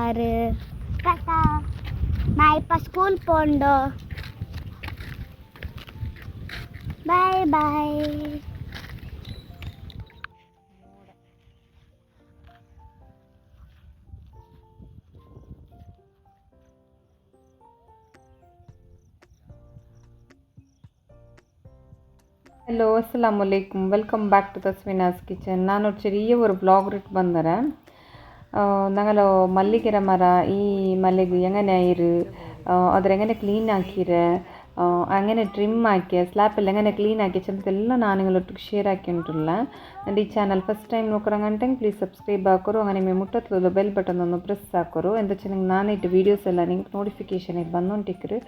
Sir தாத்தா நான் இப்போ ஸ்கூல் போண்டோ bye bye hello ಅಸ್ಸಲಾಮಲೈಕುಮ್ welcome back to Tasvina's kitchen ನಾನು ಚೆರಿಯ ಒಂದು ಬ್ಲಾಗ್ ಇಟ್ಟು ಬಂದರೆ ഞങ്ങൾ മല്ലികര മര ഈ മല്ലിക എങ്ങനെ ആയിരു അതിലെങ്ങനെ ക്ലീൻ ആക്കിയത് അങ്ങനെ ട്രിം ആക്കിയ സ്ലാപ്പെല്ലാം എങ്ങനെ ക്ലീൻ ആക്കിയ ചെന്നതെല്ലാം ನಾನು ನಿಮ್ಮೊಟ್ಟಿಗೆ ಶೇರ್ ಹಾಕ್ಕೊಂಡಿರಲ್ಲ ಆ್ಯಂಡ್ ಈ ಚಾನಲ್ ಫಸ್ಟ್ ಟೈಮ್ ನೋಡ್ಕೊರಂಗಂಟಂಗೆ ಪ್ಲೀಸ್ ಸಬ್ಸ್ಕ್ರೈಬ್ ಹಾಕೋರು ಹಂಗೆ ನಿಮಗೆ ಮುಟ್ಟತ್ತದ ಬೆಲ್ ಬಟನ್ ಅನ್ನು ಪ್ರೆಸ್ ಹಾಕೋರು ಎಂದ ಚೆನ್ನಾಗಿ ನಾನು ಇಟ್ಟು ವೀಡಿಯೋಸ್ ಎಲ್ಲ ನಿಮ್ಗೆ ನೋಟಿಫಿಕೇಷನಿಗೆ ಬಂದೊಂಟಿಕ್ರು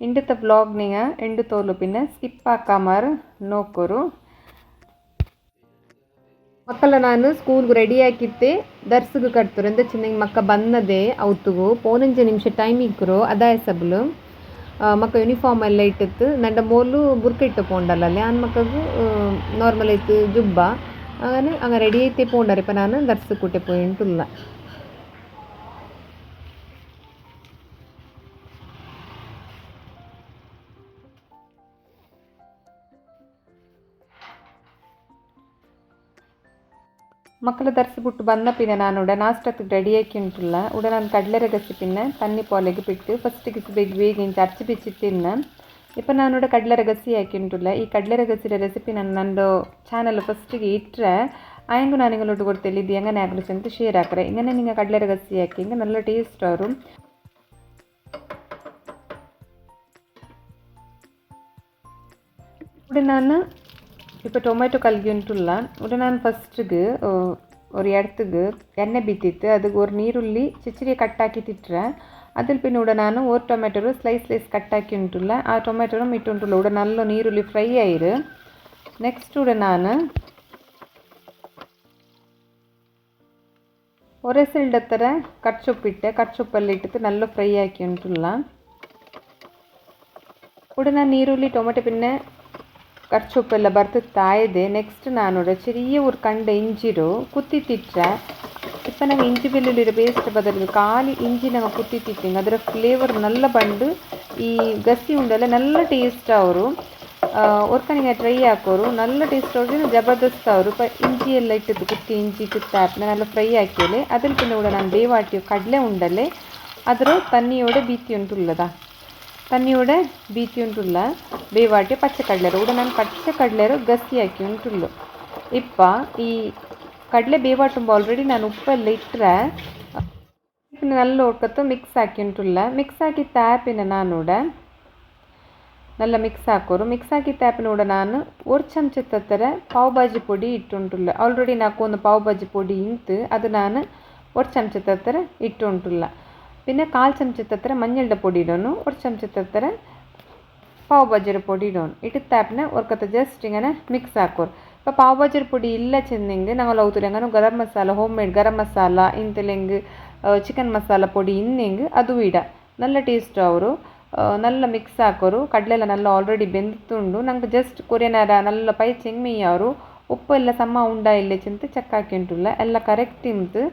ಇಂಡತ್ತ ಬ್ಲಾಗ್ನಿಗೆ ಎಂಡು ತೋಲು ಪಿನ್ನೆ ಸ್ಕಿಪ್ ಹಾಕಾಮರ್ ನೋಕೋರು ಮಕ್ಕಳ ನಾನು ಸ್ಕೂಲ್ಗೆ ರೆಡಿ ಹಾಕಿತ್ತೆ ದರ್ಸಿಗೆ ಕಟ್ತರು ಎಂತ ಚೆನ್ನಾಗಿ ಮಕ್ಕ ಬಂದದೆ ಅವತ್ತುಗು ಪೋನಂಜು ನಿಮಿಷ ಟೈಮ್ ಇಕ್ಕರು ಅದಾಯ ಸಬ್ಲು ಮಕ್ಕ ಯೂನಿಫಾರ್ಮ್ ಎಲ್ಲ ಇಟ್ಟಿತ್ತು ನಂಡ ಮೋಲು ಬುರ್ಕ ಇಟ್ಟು ಪೋಂಡಲ್ಲ ಅಲ್ಲಿ ಆನ್ ಮಕ್ಕಗೂ ನಾರ್ಮಲ್ ಐತು ಜುಬ್ಬ അങ്ങനെ അങ്ങ് റെഡി ആയിട്ടേ പോകണ്ടാറ് ഇപ്പം ഞാൻ ദർസ് കൂട്ടി പോയിട്ടുള്ള ಮಕ್ಕಳು ಧರಿಸಿಬಿಟ್ಟು ಬಂದ ಪಿನ್ನ ನಾನು ಉಡ ನಾಷ್ಟಕ್ಕೆ ರೆಡಿಯಾಗಿ ಉಂಟಲ್ಲ ಉಡ ನಾನು ಕಡಲೆ ರಗಸಿ ಪಿನ್ನ ತಣ್ಣಿ ಪಾಲೆಗೆ ಬಿಟ್ಟು ಫಸ್ಟಿಗೆ ಬೇಗ ಬೇಗ ಇಂಚ ಅಚ್ಚಿ ಬಿಚ್ಚಿ ತಿನ್ನ ಇಪ್ಪ ನಾನು ಉಡ ಕಡಲೆ ರಗಸಿ ಹಾಕಿ ಉಂಟಲ್ಲ ಈ ಕಡಲೆ ರಗಸಿದ ರೆಸಿಪಿ ನಾನು ನಂದು ಚಾನಲ್ ಫಸ್ಟಿಗೆ ಇಟ್ಟರೆ ಆಯಂಗು ನಾನು ಹಿಂಗೆ ಲೊಟ್ಟು ಕೊಡ್ತೇನೆ ಇದು ಹೆಂಗನೇ ಆಗಲಿ ಅಂತ ಶೇರ್ ಹಾಕ್ರೆ ಹಿಂಗನೇ ನಿಂಗೆ ಕಡಲೆ ರಗಸಿ ಹಾಕಿ ಹಿಂಗೆ ನಲ್ಲ ಟೇಸ್ಟ್ ಅವರು ಉಡ ನಾನು இப்போ ಟೊಮೆಟೊ ಕಲ್ಗಿಂಟುಲ್ಲ ಉಡ ನಾನು ಫಸ್ಟ್ಗೆ ஒரு இடத்துக்கு எண்ணெய் பித்தித்து அதுக்கு ஒரு நீருள்ளி சிச்சிரியை கட்டாக்கி திட்டுறேன். அதில் பின் உட நான் ஒரு ಟೊಮೆಟೊ ஸ்லைஸ் ஸ்லைஸ் கட்டாக்கி உண்டுள்ள ஆ ಟೊಮೆಟೊ ಇಟ್ಟುಂಟುಲ್ಲ உட நல்ல நீருள்ளி ஃப்ரை ஆயிரு. நெக்ஸ்ட் உட நான் ஒரೇ ಸೈಲ್ಡ್ ಹತ್ತಿರ ಕಟ್ಸೊಪ್ಪಿಟ್ಟೆ ಕಟ್ಸೊಪ್ಪಲ್ಲಿ ಇಟ್ಟಿತ್ತು ನಲ್ಲ ಫ್ರೈ ಹಾಕಿ ಉಂಟುಲ್ಲ ಉಡ ನೀರುಳ್ಳಿ ಟೊಮೆಟೊ ಪಿನ್ನೆ കട്ട്ഷോപ്പെಲ್ಲ ಇದೆ. ನೆಕ್ಸ್ಟ್ ನಾನು നാനോട് ಊರು ಕಂಡ ಇಂಜಿರು, ಕುತ್ತಿ കുത്തിത്തിട്ട ಇಪ್ಪ, ನಾವು ಇಂಜಿ ಬೆಲ್ಲಿರೋ ಬೇಸ್ಟ್ ಬದಲು ಖಾಲಿ ಇಂಜಿ ನಂಗೆ ಕುತ್ತಿ ತಿಟ್ಟಿಂಗ್. ಅದರ ಫ್ಲೇವರ್ ನಲ್ಲ ಬಂದು ಈ ಗಸಿ ಉಂಡಲ್ಲ ನಲ್ಲ ಟೇಸ್ಟ್ ಅವರು. ಒರ್ಕನಿಗೆ ಟ್ರೈ ಹಾಕೋರು. ನಲ್ಲ ಟೇಸ್ಟ್ ಅವ್ರಿಗೆ ಜಬರ್ದಸ್ತ್ ಅವರು. ಇಂಜಿ ಎಲ್ಲ ಇಟ್ಟಿದ್ದು ಕುತ್ತಿ ಇಂಜಿ ಕುತ್ತ ನಾನೆಲ್ಲ ಫ್ರೈ ಹಾಕಿಯಲೆ ಅದ್ರ ಕೂಡ ನಾನು ಬೇವಾಟಿ ಕಡಲೆ ಉಂಡಲೆ. ಅದರ ತನ್ನಿಯೋಡೆ ಬೀತಿ ಉಂಟುಲ್ಲದ ತನ್ನಿಯೂಡೆ ಬೀತಿ ಉಂಟುಲ್ಲ ಬೇವಾಟೆ ಪಚ್ಚೆ ಕಡಲೆರು ಉಡ ನಾನು ಪಚ್ಚೆ ಕಡಲೆರು ಗಸಿ ಹಾಕಿ ಉಂಟುಲ್ಲು ಇಪ್ಪ ಈ ಕಡಲೆ ಬೇವಾಟುಂಬ ಆಲ್ರೆಡಿ ನಾನು ಉಪ್ಪೆಲ್ಲ ಇಟ್ಟರೆ நல்ல ஒக்கத்து மிக்ஸ் ஆக்கின்ட்டுள்ள மிக்ஸ் ஆக்கி தேப்பின நானோட நல்ல மிக்ஸ் ஆக்கோரு மிக்ஸ் ஆக்கி தேப்பினோட நான் ஒரு ಚಮಚ ತತ್ತರ ಪಾವ್ ಭಾಜಿ ಪೊಡಿ ಇಟ್ಟುಂಟುಲ್ಲ ಆಲ್ರೆಡಿ ನಾಕು ಒಂದು ಪಾವ್ ಭಾಜಿ ಪೊಡಿ ಇಂತು ಅದು ನಾನು ஒரு ಚಮಚ ತತ್ತರ ಇಟ್ಟುಂಟುಲ್ಲ പിന്നെ കാൽ ചമച്ചത്തെ അത്ര മഞ്ഞളുടെ പൊടി ഇടണം ഒരു ചമച്ചത്തെ അത്ര പാവ് ബജർ പൊടി ഇടണം ഇട്ട് താപ്പിനെ ഒർക്കത്തെ ജസ്റ്റ് ഇങ്ങനെ മിക്സ് ആക്കും ഇപ്പോൾ പാവ് ബജർ പൊടി ಇಲ್ಲ ಚೆಂದೆಂಗೆ ನಾವು ಲೌತುಲೆಂಗನು garam masala home made garam masala ಇಂತಲೆಂಗ್ chicken masala ಪೊಡಿ ಇನ್ನೆಂಗ್ ಅದು ಇಡ നല്ല ಟೇಸ್ಟ್ ಅವರು നല്ല ಮಿಕ್ಸ್ ಹಾಕೋರು ಕಡಲೆಲ್ಲ നല്ല ಆಲ್ರೆಡಿ ಬೆಂದುಂಡು ನಂಗೆ ಜಸ್ಟ್ ಕೊರಿಯನಾರ നല്ല ಪೈ ಚೆಂಗ್ಮೆಯ್ಯ ಅವರು ಉಪ್ಪು ಎಲ್ಲ ಸಮ ಉಂಡ ಇಲ್ಲ ಚಿಂತ ಚೆಕ್ ಹಾಕಿಂಟುಲ್ಲ ಎಲ್ಲ ಕರೆಕ್ಟ್ ಇಂತು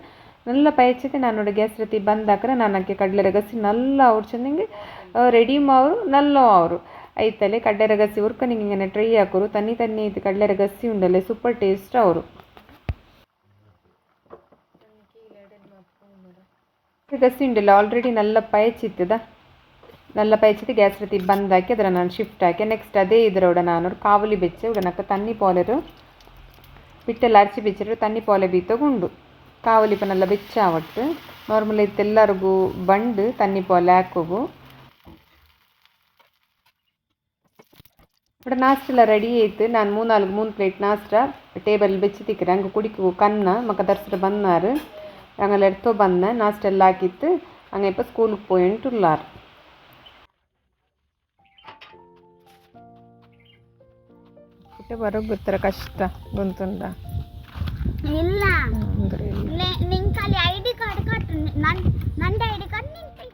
നല്ല പയച്ചിട്ട് ഞാനോട് ഗ്യാസ് റെത്തി ಬಂದಾಕ್ರೆ ನಾನು ಅದಕ್ಕೆ ಕಡಲೆ ರಗಸಿ ನಲ್ಲ ಅವ್ರು ಚೆಂದಂಗೆ ರೆಡಿ ಮಾವರು ನಲ್ಲ ಅವರು ಐತಲೆ ಕಡಲೆ ರಗಸಿ ಉರ್ಕನಿಗೆ ಹಿಂಗೆ ಟ್ರೈ ಹಾಕೋರು ತನ್ನಿ ತನ್ನಿ ಐತಿ ಕಡಲೆ ರಗಸಿ ಉಂಡಲೆ ಸೂಪರ್ ಟೇಸ್ಟ್ ಅವರು ರಗಸಿ ಉಂಡಲ್ಲ ಆಲ್ರೆಡಿ നല്ല ಪಯಚಿತ್ತದ നല്ല പയച്ചിട്ട് ഗ്യാസ് റെത്തി ಬಂದಾಕಿ ಅದರ ನಾನು ಶಿಫ್ಟ್ ಹಾಕಿ ನೆಕ್ಸ್ಟ್ ಅದೇ ಇದರೊಡ ನಾನು ಕಾವಲಿ ಬೆಚ್ಚೆ ಉಡನಕ್ಕ ತನ್ನಿ ಪೋಲೆರು ಬಿಟ್ಟೆಲ್ಲ ಅರಿಚಿ ಬೆಚ್ಚಿರು ತನ್ನಿ ಪೋಲೆ ಬೀತಗುಂಡು ಕಾವಲಿ ಪನೆಲ್ಲ ಬೆಚ್ಚಾವಟ್ಟು ನಾರ್ಮಲ್ ಇತ್ತು ಎಲ್ಲರಿಗೂ ಬಂಡು ತನ್ನಿ ಪೋಲೆ ಹಾಕೋಗು ഇവിടെ നാസ്റ്റെല്ലാം റെഡി ആയിട്ട് ഞാൻ മൂന്നാല് മൂന്ന് പ്ലേറ്റ് നാസ്റ്റ ടേബിളിൽ വെച്ച് തിക്കര അങ്ങ് കുടിക്കു കന്ന മക്ക തരിച്ചിട്ട് ಬಂದಾರು ഞങ്ങൾ എടുത്തോ ಬಂದ ನಾಷ್ಟ ಎಲ್ಲ ಹಾಕಿತ್ತು ಹಂಗೆ ಇಪ್ಪ ಸ್ಕೂಲಿಗೆ പോയിട്ടുള്ളാറ് ಬರೋಕ್ಕೆ ಗೊತ್ತರ ಕಷ್ಟ ಗೊತ್ತುಂಡ ಇಲ್ಲ ಅಂದ್ರೆ ನನ್ ನಂಡೆ ಹಿಡ್ಕೊಂಡು ನಿಂತಿ.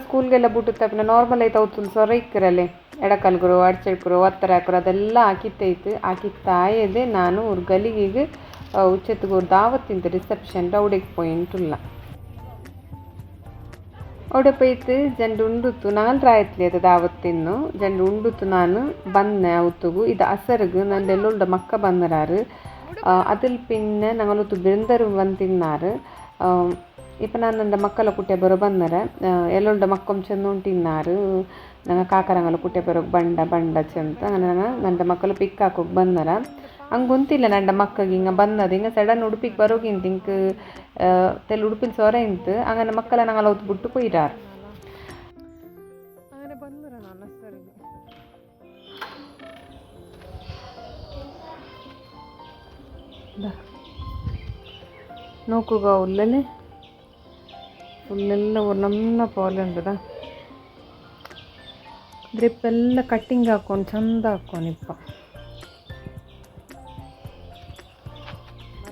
ಸ್ಕೂಲ್ಗೆಲ್ಲ ಬೂಟು ತಪ್ಪಿನ ನಾರ್ಮಲ್ ಐತೆ ಎಡಕಲ್ ಸೊರ ಇಕ್ಕಿರಲ್ಲೇ ಎಡಕಲ್ಗುರು ಅಡ್ಚಡ್ಕರು ಒತ್ತರ ಹಾಕರು ಅದೆಲ್ಲ ಹಾಕಿತ್ತೈತೆ ಹಾಕಿತ್ತಾಯದೆ ನಾನು ಅವ್ರ ಗಲಿಗೆ ಉಚ್ಚತ್ಗೆ ಅವ್ರು ದಾವತ್ತಿಂತ ರಿಸೆಪ್ಷನ್ ರೌಡಿಗೆ ಪಾಯಿಂಟ್ ಇಲ್ಲ. അവിടെ പോയിട്ട് ജണ്ട് ഉണ്ടുത്തു നാല് ರಾಯತ್ಲಿ ಅದು ದಾವತ್ತಿನ್ನು ಜಂಡು ಉಂಡುತ್ತು ನಾನು ಬನ್ನೆ ಅವತ್ತಿಗೂ ಇದು ಅಸರ್ಗು ನಂದು ಎಲ್ಲೊಳ್ಳ ಮಕ್ಕ ಬಂದರಾರು അതിൽ പിന്നെ ഞങ്ങളൊത്ത് ബൃന്ദർ വന്ന് തിന്നാറ് ഇപ്പം ನಾನು ನನ್ನ ಮಕ್ಕಳ ಕುಟ್ಟೆ ಬರೋ ಬಂದರೆ ಎಲ್ಲೊಂಡ ಮಕ್ಕಂ ಚೆಂದ ತಿನ್ನಾರು ನಂಗೆ ಕಾಕರಂಗಲ ಕುಟ್ಟೆ ಬರೋ ಬಂಡ ಬಂಡ ಚೆಂತ ನಂಗೆ ನನ್ನ ಮಕ್ಕಳು ಪಿಕ್ ಹಾಕೋಕೆ ಬಂದರ ಹಂಗೆ ಗೊತ್ತಿಲ್ಲ ನನ್ನ ಮಕ್ಕಗೆ ಹಿಂಗೆ ಬಂದದ ಹಿಂಗೆ ಸಡನ್ ಉಡುಪಿಗೆ ಬರೋಗಿಂತ ಹಿಂಗೆ ತೆಲ್ ಉಡುಪಿನ ಸೊರ ಇಂತು ಹಂಗೆ ಮಕ್ಕಳ ನಂಗೆ ಅವತ್ತು ಬಿಟ್ಟು ಪೋಯಿರಾರು അങ്ങനെ ಬಂದರ ನನ್ನ ಸರಿಗೆ നോക്കുക ഉള്ളില് ഉള്ളെല്ലാം ഒരെണ്ണ പോലെ ഉണ്ടതാ ಡ್ರಿಪ್ ಎಲ್ಲ ಕಟ್ಟಿಂಗ್ ಹಾಕೊಂಡು ಚಂದ ಹಾಕೋನಿಪ್ಪ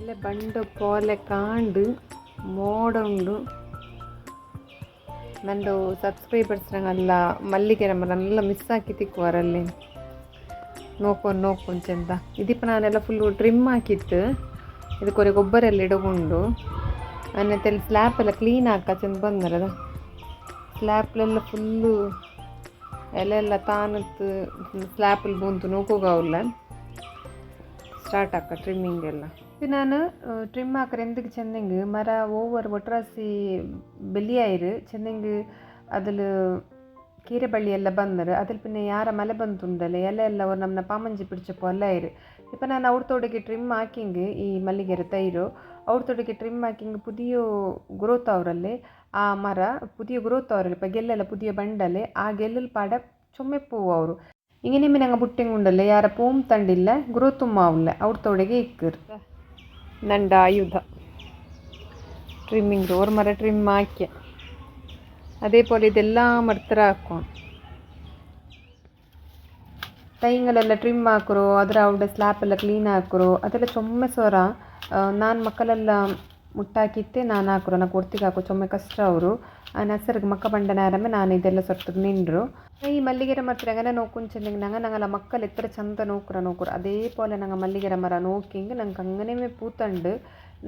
ಮಲ್ಲೆ ബണ്ട് ಕಾಂಡು ಮೋಡ ಉಂಡು ನಂದು ಸಬ್ಸ್ಕ್ರೈಬರ್ಸ್ನಾಗೆಲ್ಲ ಮಲ್ಲಿಗೆ ನಮ್ಮನ್ನೆಲ್ಲ ಮಿಸ್ ಹಾಕಿ ತಿಕ್ಕುವರಲ್ಲಿ ನೋಡ್ಕೊಂಡು ನೋಡ್ಕೊಂಡು ಚೆಂದ ಇದೀಪ ನಾನೆಲ್ಲ ಫುಲ್ಲು ಟ್ರಿಮ್ ಹಾಕಿತ್ತು ಇದಕ್ಕೊರೆ ಗೊಬ್ಬರ ಎಲ್ಲ ಇಡಗೊಂಡು ಅನ್ನತ್ತೆಲ್ಲ ಸ್ಲ್ಯಾಪ್ ಎಲ್ಲ ಕ್ಲೀನ್ ಹಾಕ ಚೆಂದ ಬಂದರದ ಸ್ಲ್ಯಾಪ್ಲೆಲ್ಲ ಫುಲ್ಲು ಎಲೆ ಎಲ್ಲ ತಾನತ್ತು ಸ್ಲ್ಯಾಪಲ್ಲಿ ಬಂತು ನೋಕೋಗಾವಲ್ಲ ಸ್ಟಾರ್ಟ್ ಹಾಕ ಟ್ರಿಮ್ಮಿಂಗ್ ಎಲ್ಲ. ಇದು ನಾನು ಟ್ರಿಮ್ ಹಾಕ್ರೆ ಎಂದಕ್ಕೆ ಚೆಂದಂಗೆ ಮರ ಓವರ್ ಒಟ್ರಾಸಿ ಬೆಲಿಯಾಯಿರು ಚೆಂದಂಗೆ ಅದಲ್ಲಿ கீரைப்பள்ளி எல்லாம் பந்தரு அதில் பின்ன யார மலை பந்துண்டல இலை எல்லாம் ஒரு நம்ம பாமஞ்சி பிடிச்ச பொல்லாயிரு இப்போ நான் அவுடத்தோடக்கு ட்ரிம் ஆக்கிங்கு ಈ ಮಲ್ಲಿಗೆರ ತೈರು ಅವ್ರತೊಡಗೆ ಟ್ರಿಮ್ ಹಾಕಿಂಗ್ ಪುದಿಯ ಗ್ರೋತ್ ಅವರಲ್ಲಿ ಆ ಮರ ಪುದಿಯ ಗ್ರೋತ್ ಅವರಲ್ಲಿ ಇಪ್ಪ ಗೆಲ್ಲೆಲ್ಲ ಪುದಿಯ ಬಂಡಲೆ ಆ ಗೆಲ್ಲಲ್ ಪಾಡ ಚೊಮ್ಮೆ ಪೂವು ಅವರು ಇಂಗೆ ನಿಮ್ಮೆ ನಂಗೆ ಬುಟ್ಟಿಂಗ್ ಉಂಡಲ್ಲ ಯಾರ ಪೂಮ್ ತಂಡಿಲ್ಲ ಗ್ರೋತ್ ಮಾವಲ್ಲ ಅವ್ರತೊಡಗೆ ಇಕ್ಕರು ನಂಡ ಆಯುಧ ಟ್ರಿಮ್ಮಿಂಗ್ ಅವ್ರ ಮರ ಟ್ರಿಮ್ ಹಾಕ್ಯ അതേപോലെ ഇതെല്ലാം മടുത്തറ ಹಾಕೊಂಡು ತೈಂಗಲೆಲ್ಲ ಟ್ರಿಮ್ ಹಾಕರು ಅದರ ಅವಡೆ ಸ್ಲ್ಯಾಪ್ ಎಲ್ಲ ಕ್ಲೀನ್ ಹಾಕರು ಅದೆಲ್ಲ ಚೊಮ್ಮೆ ಸೊರ ನಾನು ಮಕ್ಕಳೆಲ್ಲ ಮುಟ್ಟಾಕಿತ್ತೆ, ನಾನು ಹಾಕ್ರು. ನಾನು ಕೊಡ್ತಿಗೆ ಹಾಕು. ಚೊಮ್ಮೆ ಕಷ್ಟ ಅವರು. ನಸರ್ಗೆ ಮಕ್ಕ ಬಂಡನ ಬಂಡನಾರಮೆ ನಾನು ಇದೆಲ್ಲ ಸೊರ್ತಗೆ ನಿಂಡ್ರು ಈ ಮಲ್ಲಿಗೆರ ಮರ ಅಂಗನೆ ನೋಕುಂಚಂಗೆ ನಂಗೆ, ನಂಗಲ್ಲ ಮಕ್ಕಳು ಎತ್ತರ ಚಂದ ನೋಕ್ರ ನೋಕ್ರು ಅದೇ ಪೋಲೆ ನಂಗೆ ಮಲ್ಲಿಗೆರ ಮರ ನೋಕಿಂಗ್ ನಂಗೆ ಹಂಗನೇ ಪೂತಂಡು.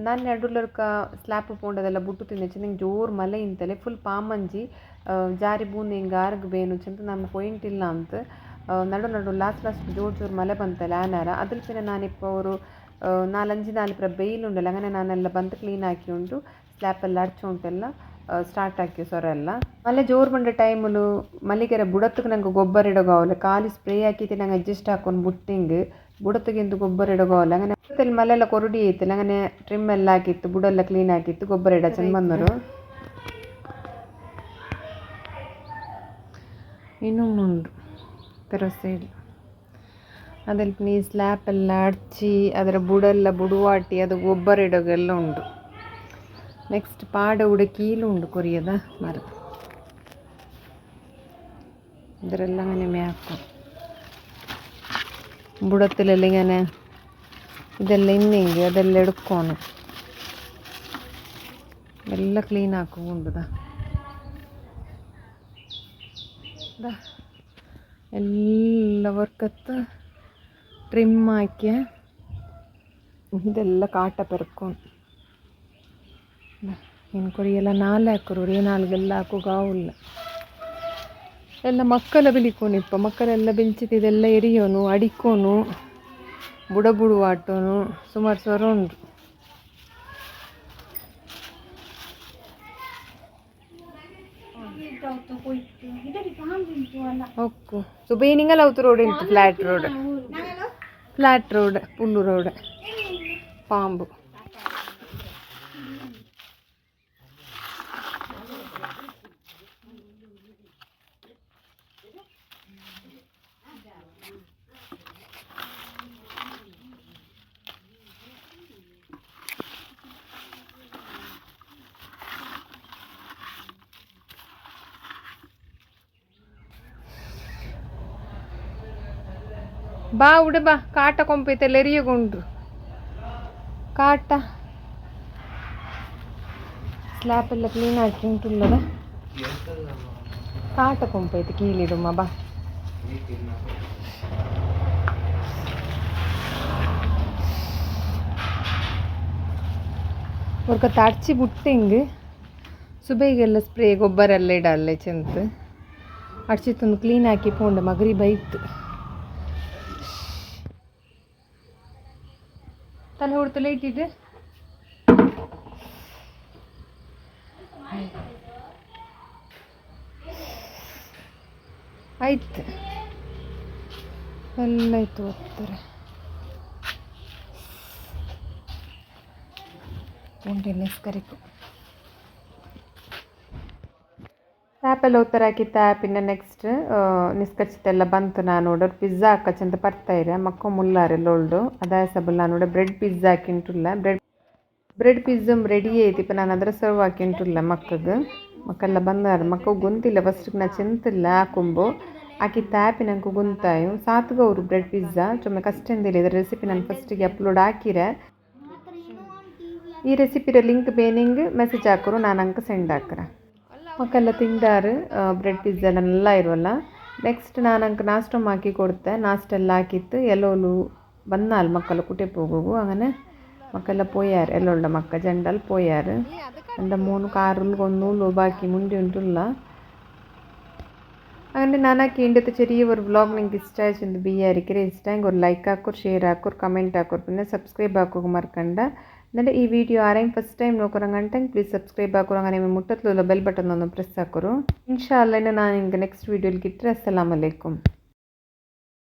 ನಾನು ನಡುಲರ್ಕ ಸ್ಲ್ಯಾಪ್ ಪೋಂಡದೆಲ್ಲ ಬುಟ್ಟು ತಿಂದೆ ನಂಗೆ ಜೋರು ಮಲೆ ಇಂತಲೆ ಫುಲ್ ಪಾಮಂಜಿ ಜಾರಿ ಬೂಂದಿ ಹಿಂಗೆ ಆರ್ಗ ಬೇನು ಚಂದ ನಮ್ಮ ಪಾಯಿಂಟ್ ಇಲ್ಲ ಅಂತ. ನಡು ನಡು ಲಾಸ್ಟ್ ಲಾಸ್ಟ್ ಜೋರು ಜೋರು ಮಲೆ ಬಂತಲ್ಲ ಆನಾರ. ಅದ್ರ ಪಿನ ನಾನಿಪ್ಪ ಅವರು ನಾಲಂಜಿ ನಾಲ್ಕು ಬೇಯ್ಲುಂಡಲ್ಲ ಹಾಗೆ ನಾನೆಲ್ಲ ಬಂದು ಕ್ಲೀನ್ ಆಕಿ ಉಂಡು ಸ್ಲ್ಯಾಪೆಲ್ಲ ಅಡ್ಚು ಉಂಟೆಲ್ಲ ಸ್ಟಾರ್ಟ್ ಆಕಿ ಸೊರೆಲ್ಲ ಮಲ್ಲೆ ಜೋರು ಬಂಡ ಟೈಮುಲು ಮಲ್ಲಿಗೆರೆ ಬುಡತ್ತಕ್ಕೆ ನಂಗೆ ಗೊಬ್ಬರ ಇಡಗೋವಲ್ಲ ಕಾಲಿ ಸ್ಪ್ರೇ ಹಾಕಿತಿ ನಂಗೆ ಅಡ್ಜಸ್ಟ್ ಹಾಕೊಂಡು ಬುಟ್ಟಿಂಗ್ ಬುಡತ್ತಗಿಂತ ಗೊಬ್ಬರ ಇಡಗೋವಲ್ಲ ಹಾಗೆ ಬುಡತ್ತಲ್ಲಿ ಮಲ್ಲೆಲ್ಲ ಕೊರಡಿ ಐತೆ ಅಂಗನೆ ಟ್ರಿಮ್ ಎಲ್ಲ ಹಾಕಿತ್ತು, ಬುಡೆಲ್ಲ ಕ್ಲೀನ್ ಹಾಕಿತ್ತು, ಗೊಬ್ಬರ ಇಡ ಚೆಂದ ಬಂದರು ಇನ್ನೊಂದು ಪೆರೋಸೈಡ್ ಅದಲ್ಲಿ ಈ ಸ್ಲ್ಯಾಪ್ ಎಲ್ಲ ಅಡ್ಚಿ ಅದರ ಬುಡೆಲ್ಲ ಬುಡುವಾಟಿ ಅದು ಗೊಬ್ಬರ ಇಡೋಗೆಲ್ಲ ಉಂಟು ನೆಕ್ಸ್ಟ್ ಪಾಡ ಉಡ ಕೀಲು ಉಂಡು ಕೊರಿಯದ ಮರ ಇದರೆಲ್ಲ അങ്ങനെ മേക്കും ബുടത്തിലെല്ലാം ഇങ്ങനെ ഇതെല്ലാം ഇന്നെങ്കിൽ അതെല്ലാം എടുക്കണം എല്ലാം ക്ലീൻ ആക്കുകൊണ്ടതാ എല്ലാവർക്കത്ത് ട്രിം ആക്കിയ ಇದೆಲ್ಲ ಕಾಟ ಪೆರ್ಕೊಂಡು ಇನ್ಕೊರಿಯೆಲ್ಲ ನಾಲ್ಕು ಹಾಕೋರು ಏ ನಾಲ್ಗೆಲ್ಲ ಹಾಕೋಗಾವಿಲ್ಲ ಎಲ್ಲ ಮಕ್ಕಳ ಬಿಲಿಕೋನಿಪ್ಪ ಮಕ್ಕಳೆಲ್ಲ ಬಿಲ್ಚಿತ್ತು ಇದೆಲ್ಲ ಎರಿಯೋನು ಅಡಿಕೋನು ಬುಡ ಬುಡು ಆಟೋನು ಸುಮಾರು ಸ್ವರ ಉಂಟು ಓಕೆ ಸೊ ಬೇನಿಂಗಲ್ಲ ಅವತ್ತು ರೋಡ್ ಉಂಟು ಫ್ಲಾಟ್ ರೋಡ್ ഫ്ലാറ്റ് റോഡ് പുള്ളു റോഡ്. പാമ്പ്. ಬಾ, ಉಡ ಬಾ. ಕಾಟ ಕೊಂಪೈತೆ ಎರಿಯಗೊಂಡು ಕಾಟ. ಸ್ಲ್ಯಾಪ್ ಎಲ್ಲ ಕ್ಲೀನ್ ಆಗಿ ಉಂಟುಲ್ಲದ. ಕಾಟ ಕೊಂಪೈತೆ ಕೀಳಿಡುಮ್ಮ ಬಾ. ಅವ್ರಕ ತಡ್ಚಿ ಬುಟ್ಟಿಂಗ್ ಸುಬೈಗೆಲ್ಲ ಸ್ಪ್ರೇ ಗೊಬ್ಬರ ಎಲ್ಲ ಇಡಲ್ಲ ಅಡ್ಚಿ ತಂದು ಕ್ಲೀನ್ ಹಾಕಿ ಪೋಂಡ ಮಗರಿ ಬೈತ್ ತಲೆ ಹೊಡ್ತಲೇ ಇಟ್ಟಿದ್ದೆ ಇಟ್ಟು ಆಯ್ತು. ಎಲ್ಲ ಆಯ್ತು ಓದ್ತಾರೆ ಉಂಡೆ ನೆಸ್ಕರಿಕು ಆ್ಯಪೆಲ್ಲ ಉತ್ತರ ಹಾಕಿತ್ತ ಆ್ಯಪಿನ ನೆಕ್ಸ್ಟ್ ನಿಸ್ಕಚಿತ್ತೆಲ್ಲ ಬಂತು ನಾನು ನೋಡೋರು ಪಿಜ್ಜಾ ಹಾಕಚ್ಚಂತ ಬರ್ತಾಯಿರ ಮಕ್ಕ ಮುಲ್ಲಾರೆಲ್ಲ ಒಳ್ಳು. ಅದಾಯ ಸಬಲ್ ನಾನು ನೋಡ ಬ್ರೆಡ್ ಪಿಜ್ಜಾ ಹಾಕಿಂಟುಲ್ಲ ಬ್ರೆಡ್ ಬ್ರೆಡ್ ಪಿಜ್ಜಮ್ ರೆಡಿ ಐತಿ ಇಪ್ಪ ನಾನು ಅದರ ಸರ್ವ್ ಹಾಕಿಂಟುಲ್ಲ ಮಕ್ಕಗೆ. ಮಕ್ಕಲ್ಲ ಬಂದಾರ. ಮಕ್ಕ ಗುಂತಿಲ್ಲ. ಫಸ್ಟಿಗೆ ನಾ ಚಿಂತಿಲ್ಲ ಹಾಕೊಂಬು ಹಾಕಿತ್ತ ಆ್ಯಪಿ ನಂಗೆ ಗುಂತಾಯು. ಸಾತ್ಗ ಅವರು ಬ್ರೆಡ್ ಪಿಜ್ಜಾ ಚೊಮ್ಮೆ ಕಷ್ಟಂದಿಲ್ಲ ಇದರ ರೆಸಿಪಿ ನಾನು ಫಸ್ಟಿಗೆ ಅಪ್ಲೋಡ್ ಹಾಕಿರ. ಈ ರೆಸಿಪಿರ ಲಿಂಕ್ ಬೇನಿಂಗ್ ಮೆಸೇಜ್ ಹಾಕೋರು. ನಾನು ಅಂಕ ಸೆಂಡ್ ಹಾಕ್ರೆ. ಮಕ್ಕೆಲ್ಲ ತಿಂದಾರು ಬ್ರೆಡ್ ಪಿಜ್ಜಾನೆಲ್ಲ ಇರುವಲ್ಲ ನೆಕ್ಸ್ಟ್ ನಾನು ಅಂಕ ನಾಷ್ಟ ಹಾಕಿ ಕೊಡ್ತೆ ನಾಷ್ಟ ಎಲ್ಲ ಹಾಕಿತ್ತು ಎಲ್ಲೋಲು ಬಂದಾಲ್ ಮಕ್ಕಳು ಕುಟೆ ಹೋಗೋಗು അങ്ങനെ ಮಕ್ಕೆಲ್ಲ ಪೋಯಾರು ಎಲ್ಲೊಳ್ಳ ಮಕ್ಕ ಜಂಡಲ್ ಪೋಯಾರು എൻ്റെ മൂന്ന് കാറിൽ കൊന്നൂലു ബാക്കി മുണ്ടി ഉണ്ടുള്ള അങ്ങനെ നാനാക്കി ഇതിൻ്റെ ചെറിയ ഒരു വ്ളോഗ് നിങ്ങൾക്ക് ഇഷ്ടമായിട്ടുണ്ട് ബി ആയിരിക്കും ഇഷ്ടമെങ്കിൽ ഒരു ലൈക്ക് ആക്കോർ ഷെയർ ആക്കോർ കമൻറ്റ് ആക്കോർ പിന്നെ സബ്സ്ക്രൈബ് ಆಕೋಕೆ ಮರ್ಕಂಡ എന്നിട്ട് ಈ ವಿಡಿಯೋ ಆರೆಂಗ್ ಫಸ್ಟ್ ಟೈಮ್ ನೋಡ್ಕೊರಂಗಂಟ ಪ್ಲೀಸ್ ಸಬ್ಸ್ಕ್ರೈಬ್ ಹಾಕೋರಂಗ ನಿಮ್ಮ ಮುಟ್ಟತ್ಲುಲ್ಲ ಬೆಲ್ ಬಟನ್ ಅನ್ನು ಪ್ರೆಸ್ ಹಾಕೋರು ಇನ್ಶಾ ಅಲ್ಲ ನಾನು ಹಿಂಗೆ ನೆಕ್ಸ್ಟ್ ವೀಡಿಯೋಲಿ ಗಿಟ್ಟರೆ ಅಸ್ಸಲಾಮಲೈಕುಮ್